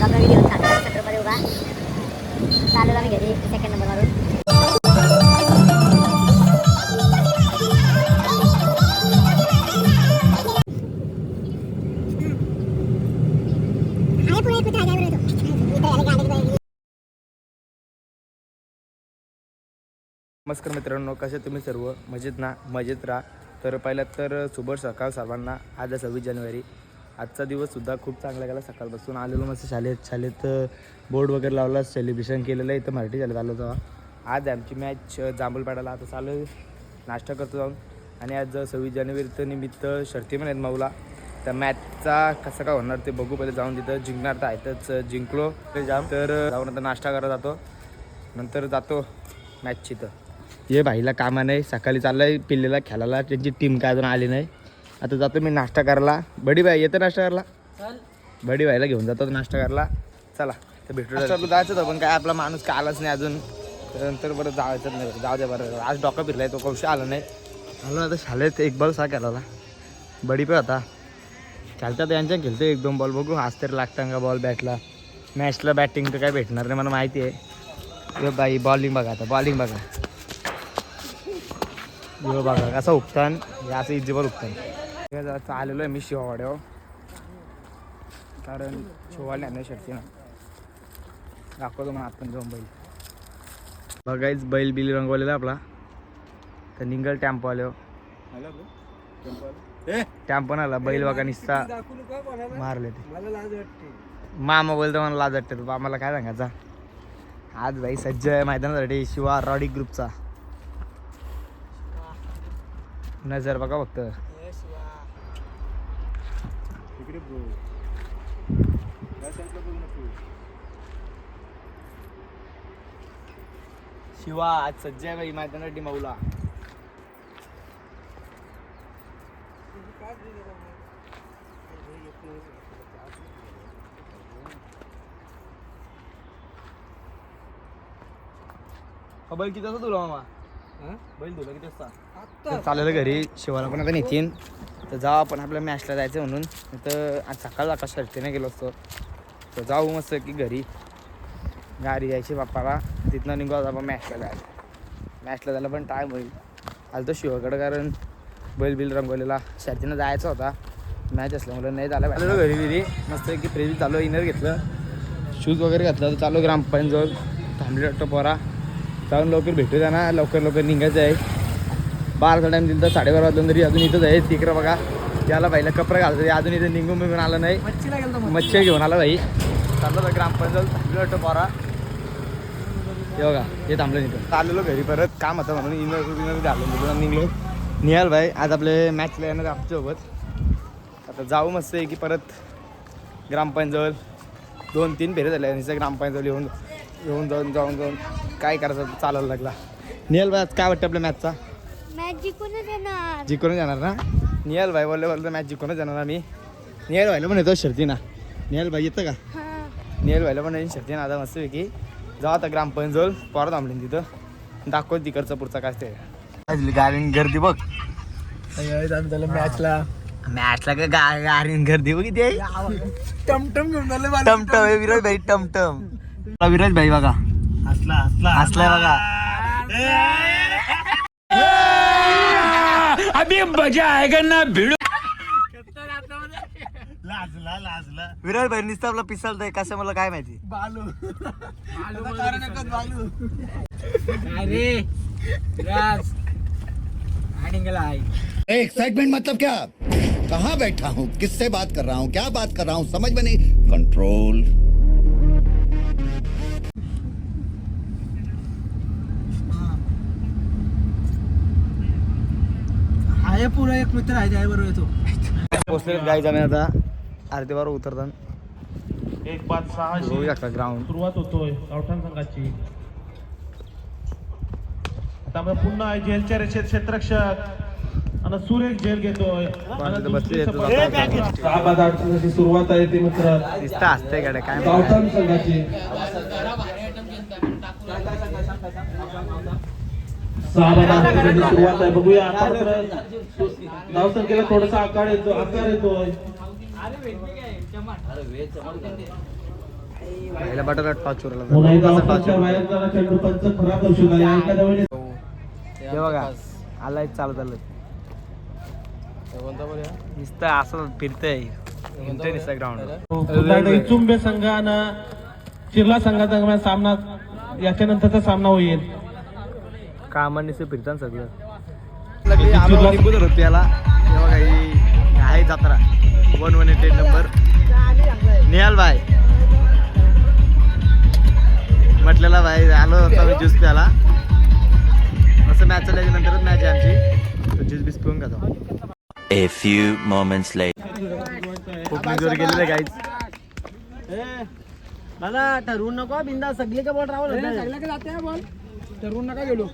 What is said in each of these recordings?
आपला व्हिडिओ चालू सेंटरमध्ये उभा चालेल आम्ही घरी सेकंड नंबर मारून नमस्कार मित्रांनो कसे तुम्ही सर्व? मजेत ना? मजेत राहा. तर पहिल्यात तर शुभ सकाळ सर्वांना आज सव्वीस जानेवारी. आजचा दिवससुद्धा खूप चांगला गेला. सकाळपासून आलेलो मस्त शाळेत. शाळेत बोर्ड वगैरे लावला सेलिब्रेशन केलेलं आहे. इथं मराठी शाळेत आलो तेव्हा. आज आमची मॅच जांभूलपाड्याला आता चालू आहे. नाश्ता करतो जाऊन. आणि आज सव्वीस जानेवारीचं निमित्त शर्ती पण आहेत माऊला. तर मॅचचा कसं काय होणार ते बघू. पहिले जाऊन तिथं जिंकणार तर आहेतच जिंकलो. ते जाम तर जाऊन आता नाश्ता करत जातो. नंतर जातो मॅचची तर ये भाईला कामा नाही सकाळी चाललंय पिल्लेला खेळायला. त्यांची टीम काय अजून आली नाही. आता जातो मी नाश्ता करायला. बडी भाई येतं नाश्ता करायला? बडी भाईला घेऊन जातो नाश्ता करायला. चला तर भेटू आपलं जायचं होतं पण काय आपला माणूस काय आलाच नाही अजून. तर नंतर बरं जायचं नाही. जाऊ द्या बरं. आज डॉक्टर फिरलाय तो कौशी आला नाही. आलो आता शाळेत एक बॉल सा खेळाला बडी पण होता खेळतात यांच्या खेळतो एक दोन बॉल. बघू आज तरी लागतं का बॉल बॅटला? मॅचला बॅटिंग तर काय भेटणार नाही मला माहिती आहे. यो बाई बॉलिंग बघा आता बॉलिंग बघा. यो बघा कसं उगतान हे असं इजिबल उगतान हे जरा चाललेलो आहे मी शिवावाड्यावर. कारण शिवाला नाही शर्ती ना दाखवतो मग आपण जाऊन बैल. बघायच बैल बिल रंगवलेला आपला. तर निंगल टॅम्पो आलो टॅम्पो आला. बैल बघा निसता मारले ते. मामा बोलतो मला लाज वाटते. बाबा मला काय सांगायचा? आज भाई सज्ज आहे मैदानासाठी शिवा रॉडी ग्रुपचा. नजर बघा फक्त. शिवा आज सज्ज आहे भाई मैदानासाठी मौला हा, बैल किती वाजता तुला मामा? बैल तुला किती वाजता चाललेलं घरी. शिवाला पण आता नेतीन. तर जाऊ आपण आपल्या मॅचला जायचं म्हणून. तर आज सकाळ आकाश शर्तीने गेलो असतो. तर जाऊ मस्त की घरी. गाडी यायची बाप्पाला तिथनं निघू आपण मॅचला जायचं. मॅचला जायला पण टाईम होईल. आलं तर शिवाकडं कारण बैल बिल रंगवलेला. शर्तीनं जायचा होता. मॅच असल्यामुळे नाही झालं. आलेलो घरी घरी मस्त की फ्रेज चालू इनर घेतलं. शूज वगैरे घातलं तर चालू ग्रामपंचायत. जवळ थांबले वाटतं पोरा. जाऊन लवकर भेटू त्यांना लवकर लवकर निघायचं आहे. बाराचा टाईम दिला तर साडेबारा वाजलं तरी अजून इथंच आहे. तिकडं बघा. त्याला पहिला कपडा घालतो अजून इथे निघून बिघून आलं नाही. मच्छी घेऊन आला भाई. चाललं तर ग्रामपंचायत थांबलं वाटतं पोरा. हे बघा हे थांबलं तिथं आलेलो घरी परत. काम होतं म्हणून इनर इनर झालो. निघून निघलो. निहाल भाई आज आपले मॅचला येणार आमच्यासोबत. आता जाऊ मस्त आहे की परत ग्रामपंचायतजवळ दोन तीन फेरे झाले. आणि ग्रामपंचायत येऊन येऊन जाऊन जाऊन जाऊन काय करायचं चालायला लागला. निहाल भाई आज काय वाटतं आपल्या मॅचचा मॅच जिंकूनच येणार जिंकूनच जाणार ना? निहाल भाई बोलले बोलले मॅच जिंकूनच जाणार आम्ही निहाल भाईला पण येतो शर्ती ना निहाल भाई येतं का? निहाल भाईला पण येईन शर्ती ना आता मस्तपैकी जाऊ आता ग्रामपंचायत पोरं थांबली तिथं। दाखव तिकडचं पुढचा काय ते. गाडीन गर्दी बघ. त्याला मॅचला. मॅचला का गाडीन गर्दी बघ आहे टमटम घेऊन झाले टमटम हे विराज भाई टमटम. विराज भाई बघा हसला. हसला हसलाय बघा. लाजला लाजला. विराज भाई नुसतं आपला पिसालतंय कसं मला काय माहिती? बालू. बालू कारण एकच बालू. अरे राज आहे एक्साइटमेंट मतलब क्या? कहाँ बैठा हूँ? किससे बात कर रहा हूँ? क्या बात कर रहा हूँ? समझ में नहीं। कंट्रोल आहे पुरा एक मित्र आहे त्याबरोबर येतो. पोचले गाई जाणे आता अर्धे बार उतरतात एक पाच शकता ग्राउंड सुरुवात होतोय गावठाण संघाची. आता आपण पुन्हा जेलच्या रेषेत क्षेत्ररक्षक. आणि सुरेख जेल घेतोय. सहा बाद अडचणीची सुरुवात आहे ते मित्र. दिसतं असतंय गाड्या काय. गावठाण संघाची. सहा सुरुवात आहे. बघूया आता धावसंख्येला थोडासा आकार येतो आकार येतोय पहिला बटाटा टॉच खराब एखाद्या वेळेस हे. बघा आलाय चालत आलं. नुसतं असं फिरतंय. ग्राउंड एकदा इचुंबे संघानं चिरला संघादरम्यान सामना याच्यानंतरचा सामना होईल. कामा नुसतं फिरतात सगळं. लागली आलो. लिंबू धरत त्याला हे बघा ही आहे जत्रा. One one eight eight number Nihal भाई. म्हटलेला भाई आलो होता मी ज्यूस प्याला असं मॅच चालल्याच्या नंतरच मॅच आहे आमची. ज्यूस बीस पिऊन घेतो A few moments later. खूप मजूर गेलेले गाईच मला ठरवून नको बिंदा सगळी का बॉल राहुल सगळ्या जाते बॉल? ठरवून नका गेलो.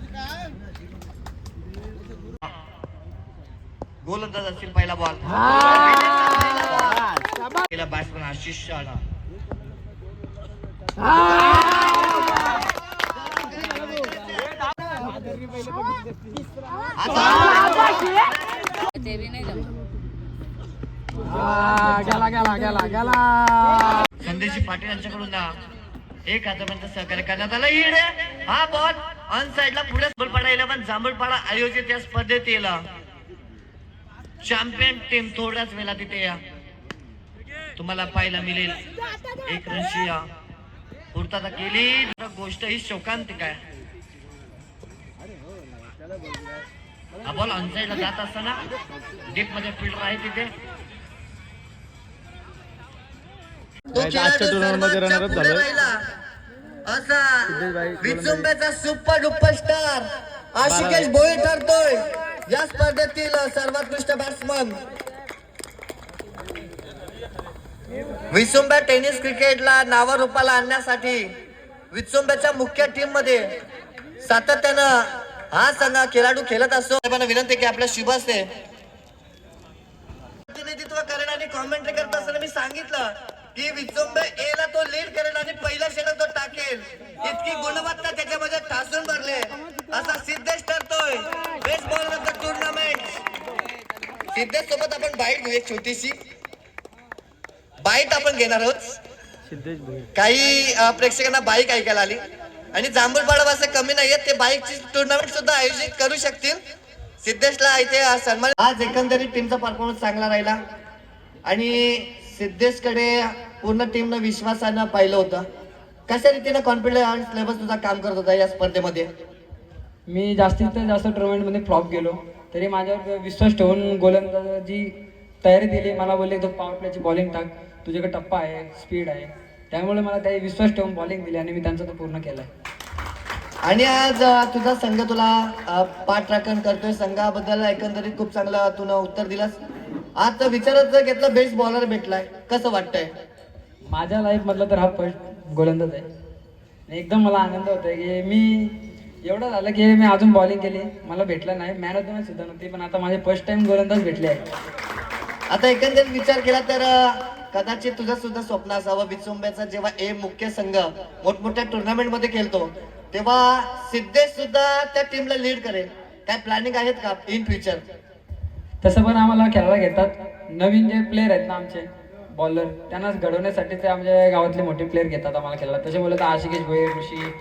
गोलंदाज असतील पहिला बॉल पहिला बॅट्समन आशिष शाळा गेला गेला गेला गेला. संदेशी पाटील यांच्याकडून एक हातापर्यंत सहकार्य करण्यात आलं. हा बॉल ऑन साइडला पुढे जांभूळपाडा इलेव्हन जांभूळपाडा आयोजित या स्पर्धेत येला चॅम्पियन टीम थोड्याच वेळा तिथे या. तुम्हाला पाहायला मिळेल. एक रनशी या. पूर्तता केली. तर गोष्ट ही शोकांतिक आहे. हा बॉल ऑन साइडला जात असताना डीपमध्ये फिल्डर आहे तिथे. आजच्या टुर्नामेंटमध्ये रनरअप झालं असा विचुंब्याचा super duper star Ashikesh Bhoi ठरतोय. या स्पर्धेतील सर्वोत्कृष्ट बॅट्समन विसुंब्या टेनिस क्रिकेटला नावारूपाला आणण्यासाठी विचुंब्याच्या मुख्य टीममध्ये सातत्यानं हा संघ खेळाडू खेळत असतो. साहेबांना विनंती की आपल्या शुभ असते प्रतिनिधित्व करेल आणि कॉमेंट्री करत असताना मी सांगितलं की विचुंबे ए ला तो लीड करेल आणि पहिल्या षटक तो टाकेल. इतकी गुणवत्ता त्याच्यामध्ये ठासून भरले. असा Siddhesh ठरतोय. Best bowler of the tournament Siddhesh सोबत आपण बाईट घेऊ एक छोटीशी. बाईट आपण घेणार आहोत. काही प्रेक्षकांना बाईक ऐकायला आली. आणि जांभूळपाडा असं कमी नाहीये ते बाईकची टुर्नामेंट सुद्धा आयोजित करू शकतील. सिद्धेशला इथे हा सन्मान आज एकंदरीत टीमचा परफॉर्मन्स चांगला राहिला. आणि सिद्धेशकडे पूर्ण टीमनं विश्वासानं पाहिलं होतं. कशा रीतीनं कॉन्फिडन्स लेवल तुझा काम करत होता या स्पर्धेमध्ये? मी जास्तीत जास्त टुर्नामेंटमध्ये फ्लॉप गेलो. तरी माझ्यावर विश्वास ठेवून गोलंदाजी तयारी दिली. मला बोलले तो पॉवर प्लेची बॉलिंग टाक. तुझ्याकडे टप्पा आहे स्पीड आहे. त्यामुळे मला त्याही विश्वास ठेवून बॉलिंग दिली आणि मी त्यांचा तो पूर्ण केला आणि आज तुझा संघ तुला पाठराखण करतोय. संघाबद्दल एकंदरीत खूप चांगलं तुला उत्तर दिलास. आज जर घेतलं बेस्ट बॉलर भेटलाय. कसं वाटतंय? माझ्या लाईफमधला तर हा फर्स्ट गोलंदाज आहे. आणि एकदम मला आनंद होतो की मी एवढं झालं की मी अजून बॉलिंग केली. मला भेटलं नाही. मॅन ऑफ द मॅच सुद्धा नव्हती पण आता माझे फर्स्ट टाइम गोलंदाज भेटले आहे आता एकंदरीत विचार केला तर कदाचित तुझं सुद्धा स्वप्न असावं. विचुंब्याचा जेव्हा ए मुख्य संघ मोठमोठ्या टुर्नामेंटमध्ये खेळतो तेव्हा सिद्धेश सुद्धा त्या टीमला लीड करेल. काय प्लॅनिंग आहेत का इन फ्युचर तसं पण आम्हाला खेळायला घेतात. नवीन जे प्लेअर आहेत ना आमचे बॉलर त्यांनाच घडवण्यासाठी ते आमच्या म्हणजे गावातले मोठे प्लेअर घेतात आम्हाला खेळायला. त्याच्यामुळे तर आशिकेश भोईर ऋषी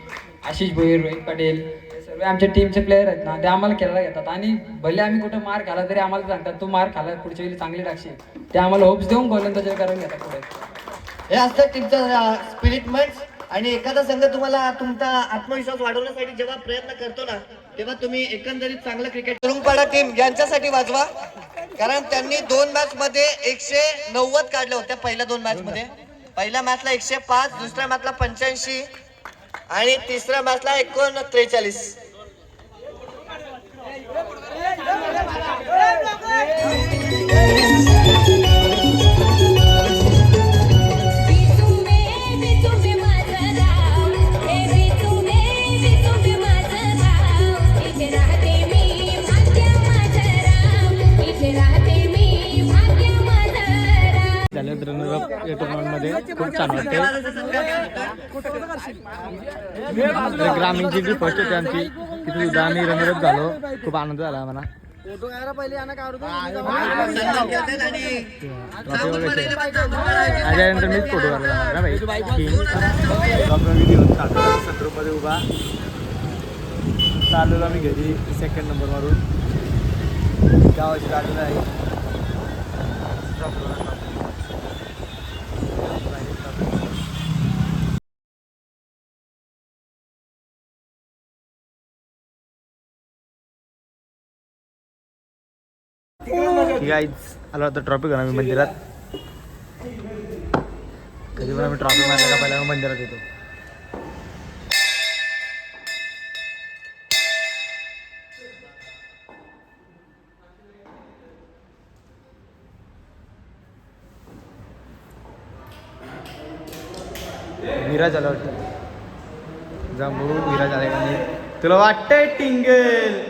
आशिष भोईर रोहित पटेल हे सर्व आमचे टीमचे प्लेअर आहेत ना ते आम्हाला खेळायला घेतात. आणि भले आम्ही कुठं मार खाला तरी आम्हाला सांगतात तू मार खाला पुढच्या वेळी चांगली टाकशील. ते आम्हाला होप्स देऊन गोलंदाजी करून घेतात पुढे. हे असतं टीमचं स्पिरिटमेंट आणि एखादा संघ तुम्हाला तुमचा आत्मविश्वास वाढवण्यासाठी जेव्हा प्रयत्न करतो ना तेव्हा तुम्ही एकंदरीत चांगलं क्रिकेट तुरुंगपाडा टीम यांच्यासाठी वाजवा. कारण त्यांनी दोन मॅच मध्ये एकशे नव्वद काढल्या होत्या पहिल्या दोन मॅच मध्ये. पहिल्या मॅचला एकशे पाच दुसऱ्या मॅचला पंच्याऐंशी आणि तिसऱ्या मॅचला एकोण त्रेचाळीस विचुंबे खूप छान वाटते. ग्रामीणची जी फर्स्ट होती आमची तिथे सुद्धा आम्ही झालो. खूप आनंद झाला बनायचे. त्याच्यानंतर मीच फोटो काढला भाई मध्ये उभा. चाललेलो आम्ही घरी सेकंड नंबर मारून गावाची गाडी आहे गाईज आलो होतो ट्रॉफिक घेऊन आम्ही मंदिरात। कधी पण आम्ही ट्रॉफिक मारला का पहिला मंदिरात येतो। विराज आला वाटतं। जा बघू विराज आला का नाही तुला वाटतंय टिंगल।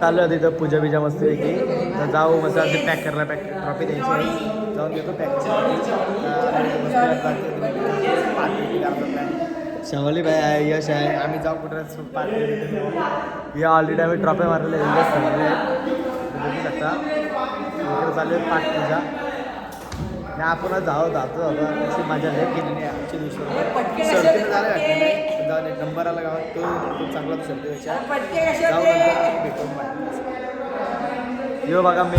चालू आहे तिथं पूजा बिजा मस्त की तर जाऊ मस्त ते पॅक करायला पॅक ट्रॉफी द्यायची जाऊन देतो पॅक शंभरली बाय आहे यश आहे. आम्ही जाऊ कुठं पार्टी या ऑलरेडी आम्ही ट्रॉफी मारलेल्या आहेत. सगळे बघू शकता. चालू आहे पाच पूजा. आपण जाऊ जातो अशी मजा लय केली नाही आमच्या दिवशी एक नंबर आला गावात. तो खूप चांगला जाऊ नंतर भेटू यो बघा मी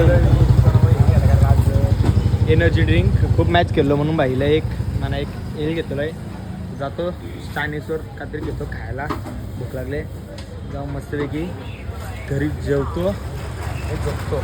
एनर्जी ड्रिंक खूप मॅच खेळलो म्हणून बाईला एक मला एक हे घेतलं आहे जातो चायनीजवर काहीतरी घेतो खायला. भूक लागले. जाऊन मस्तपैकी. घरी जेवतो. झोपतो.